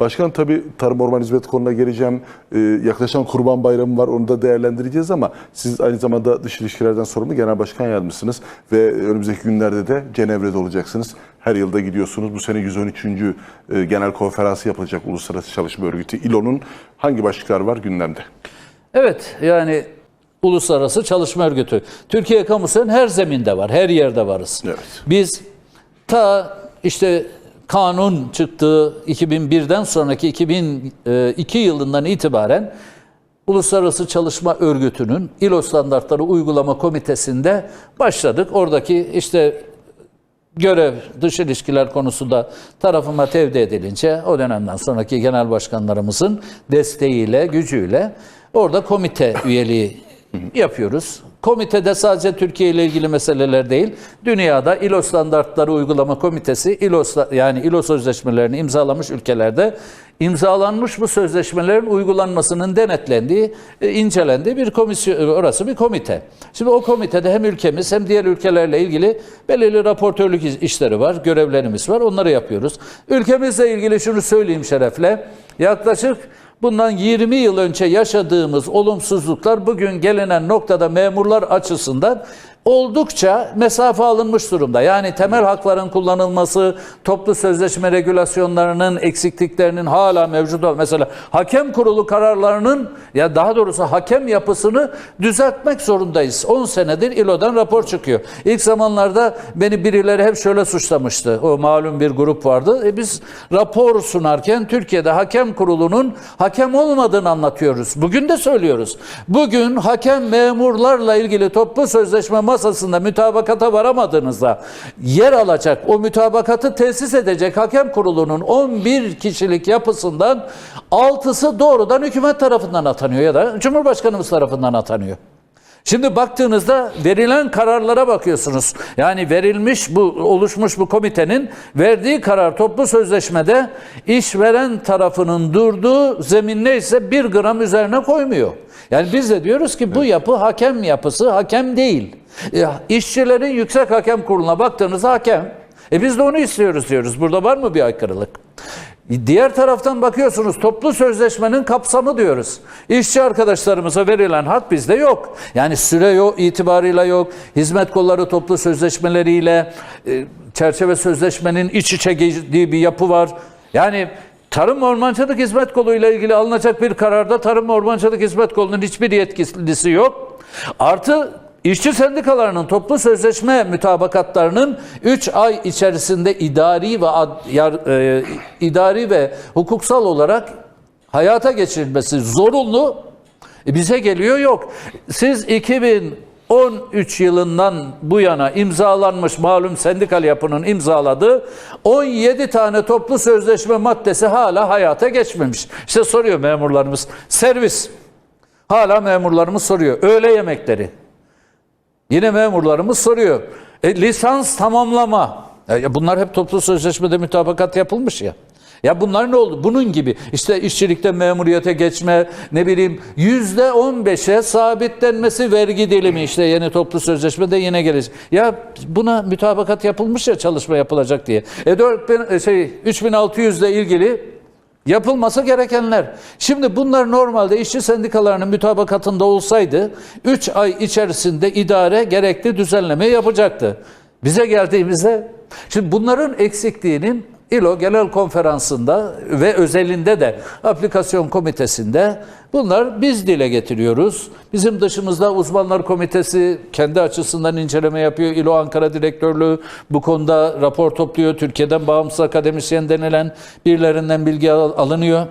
Başkan tabii Tarım Orman Hizmet konuna geleceğim. Ee, yaklaşan Kurban Bayramı var onu da değerlendireceğiz ama siz aynı zamanda dış ilişkilerden sorumlu genel başkan yardımcısınız ve önümüzdeki günlerde de Cenevre'de olacaksınız. Her yılda gidiyorsunuz. Bu sene 113. e, genel konferansı yapılacak Uluslararası Çalışma Örgütü İLO'nun hangi başlıklar var gündemde? Evet yani Uluslararası Çalışma Örgütü. Türkiye kamusunun her zeminde var, her yerde varız. Evet. Biz ta işte kanun çıktığı 2001'den sonraki 2002 yılından itibaren Uluslararası Çalışma Örgütü'nün İLO standartları uygulama komitesinde başladık. Oradaki işte görev dış ilişkiler konusunda tarafıma tevdi edilince o dönemden sonraki genel başkanlarımızın desteğiyle, gücüyle orada komite üyeliği yapıyoruz. Komitede sadece Türkiye ile ilgili meseleler değil, dünyada İLO standartları uygulama komitesi, İLO yani İLO sözleşmelerini imzalamış ülkelerde imzalanmış bu sözleşmelerin uygulanmasının denetlendiği, e, incelendiği bir komisyon, orası bir komite. Şimdi o komitede hem ülkemiz hem diğer ülkelerle ilgili belirli raportörlük iş- işleri var, görevlerimiz var, onları yapıyoruz. Ülkemizle ilgili şunu söyleyeyim şerefle, yaklaşık bundan 20 yıl önce yaşadığımız olumsuzluklar bugün gelinen noktada memurlar açısından oldukça mesafe alınmış durumda. Yani temel hakların kullanılması, toplu sözleşme regülasyonlarının eksikliklerinin hala mevcut ol. Mesela hakem kurulu kararlarının ya daha doğrusu hakem yapısını düzeltmek zorundayız. 10 senedir İLO'dan rapor çıkıyor. İlk zamanlarda beni birileri hep şöyle suçlamıştı. O malum bir grup vardı. E biz rapor sunarken Türkiye'de hakem kurulunun hakem olmadığını anlatıyoruz. Bugün de söylüyoruz. Bugün hakem memurlarla ilgili toplu sözleşme masasında mütabakata varamadığınızda yer alacak, o mütabakatı tesis edecek hakem kurulunun 11 kişilik yapısından 6'sı doğrudan hükümet tarafından atanıyor ya da Cumhurbaşkanımız tarafından atanıyor. Şimdi baktığınızda verilen kararlara bakıyorsunuz. Yani verilmiş bu oluşmuş bu komitenin verdiği karar toplu sözleşmede işveren tarafının durduğu zemin neyse bir gram üzerine koymuyor. Yani biz de diyoruz ki bu yapı hakem yapısı hakem değil. E, işçilerin yüksek hakem kuruluna baktığınızda hakem. E biz de onu istiyoruz diyoruz. Burada var mı bir aykırılık? Diğer taraftan bakıyorsunuz toplu sözleşmenin kapsamı diyoruz. İşçi arkadaşlarımıza verilen hak bizde yok. Yani süre yok, itibarıyla yok. Hizmet kolları toplu sözleşmeleriyle e, çerçeve sözleşmenin iç içe girdiği bir yapı var. Yani Tarım Ormancılık Hizmet Kolu ile ilgili alınacak bir kararda Tarım Ormancılık Hizmet Kolu'nun hiçbir yetkisi yok. Artı İşçi sendikalarının toplu sözleşme mütabakatlarının 3 ay içerisinde idari ve ad, yar, e, idari ve hukuksal olarak hayata geçirilmesi zorunlu. E, bize geliyor yok. Siz 2013 yılından bu yana imzalanmış malum sendikal yapının imzaladığı 17 tane toplu sözleşme maddesi hala hayata geçmemiş. İşte soruyor memurlarımız. Servis. Hala memurlarımız soruyor. Öğle yemekleri. Yine memurlarımız soruyor. E, lisans tamamlama. E, bunlar hep toplu sözleşmede mütabakat yapılmış ya. Ya bunlar ne oldu? Bunun gibi işte işçilikte memuriyete geçme, ne bileyim yüzde on beşe sabitlenmesi vergi dilimi işte yeni toplu sözleşmede yine gelecek. Ya buna mütabakat yapılmış ya çalışma yapılacak diye. E 4000 şey 3600 ile ilgili Yapılması gerekenler. Şimdi bunlar normalde işçi sendikalarının mütabakatında olsaydı 3 ay içerisinde idare gerekli düzenleme yapacaktı. Bize geldiğimizde şimdi bunların eksikliğinin İLO Genel Konferansı'nda ve özelinde de aplikasyon komitesinde bunlar biz dile getiriyoruz. Bizim dışımızda uzmanlar komitesi kendi açısından inceleme yapıyor. İLO Ankara Direktörlüğü bu konuda rapor topluyor. Türkiye'den bağımsız akademisyen denilen birilerinden bilgi al- alınıyor.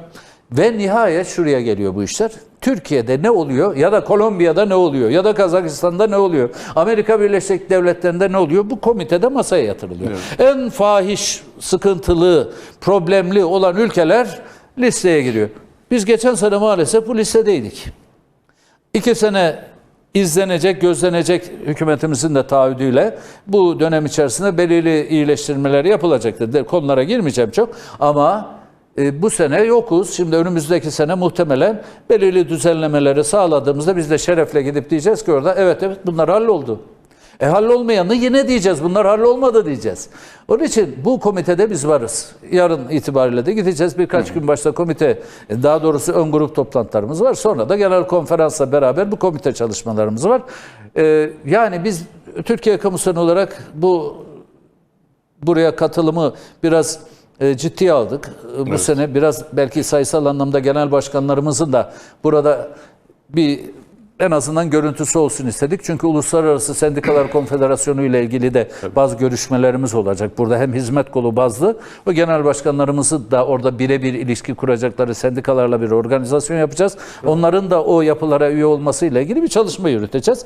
Ve nihayet şuraya geliyor bu işler. Türkiye'de ne oluyor ya da Kolombiya'da ne oluyor ya da Kazakistan'da ne oluyor? Amerika Birleşik Devletleri'nde ne oluyor? Bu komitede masaya yatırılıyor. En fahiş, sıkıntılı, problemli olan ülkeler listeye giriyor. Biz geçen sene maalesef bu listedeydik. İki sene izlenecek, gözlenecek hükümetimizin de taahhüdüyle bu dönem içerisinde belirli iyileştirmeler yapılacaktır. Konulara girmeyeceğim çok ama e, bu sene yokuz. Şimdi önümüzdeki sene muhtemelen belirli düzenlemeleri sağladığımızda biz de şerefle gidip diyeceğiz ki orada evet evet bunlar halloldu. E hallolmayanı yine diyeceğiz. Bunlar hallolmadı diyeceğiz. Onun için bu komitede biz varız. Yarın itibariyle de gideceğiz. Birkaç gün başta komite, e, daha doğrusu ön grup toplantılarımız var. Sonra da genel konferansla beraber bu komite çalışmalarımız var. E, yani biz Türkiye Kamusu olarak bu buraya katılımı biraz ciddiye aldık. E, bu sene biraz belki sayısal anlamda genel başkanlarımızın da burada bir en azından görüntüsü olsun istedik. Çünkü Uluslararası Sendikalar Konfederasyonu ile ilgili de bazı görüşmelerimiz olacak. Burada hem hizmet kolu bazlı o genel başkanlarımızı da orada birebir ilişki kuracakları sendikalarla bir organizasyon yapacağız. Onların da o yapılara üye olması ile ilgili bir çalışma yürüteceğiz.